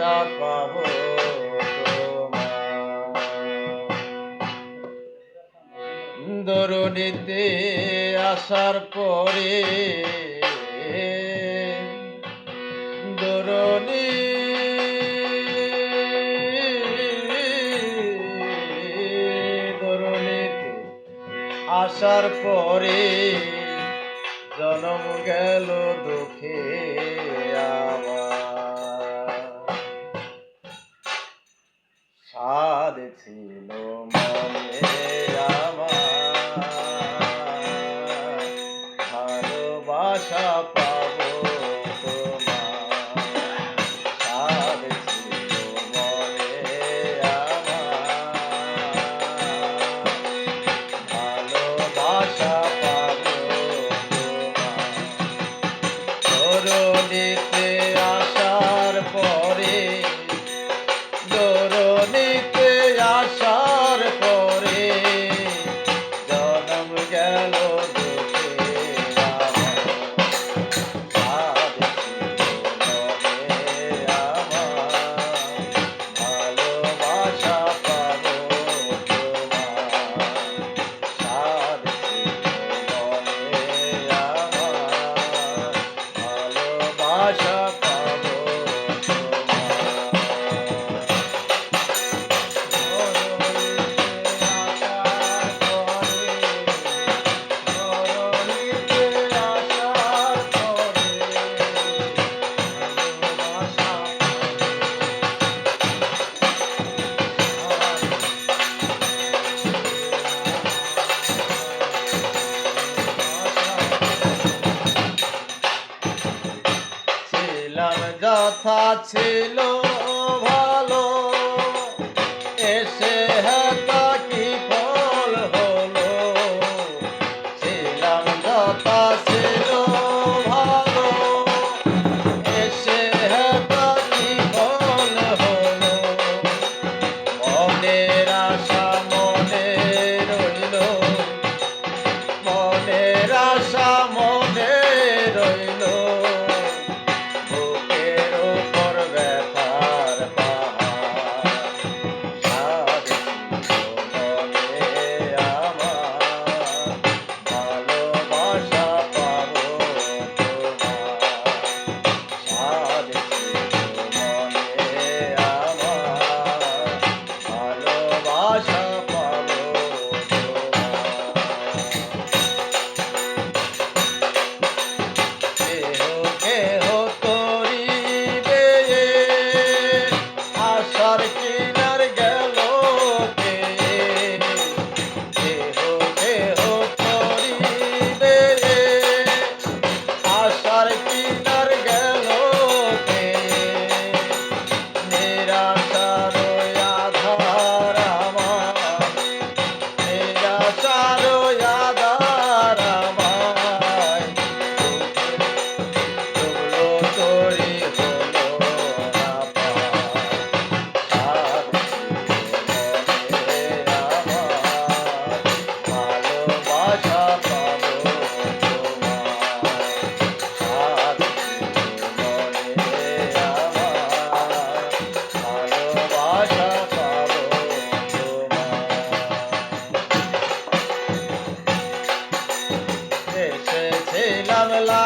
আশা পাব দরুণীতে আসার পরে দরুণী দরুণীতে আসার পরে জনম গেল দুঃখে। স্বাদ ছিল মনে। ছিল ভালো এসে লাভ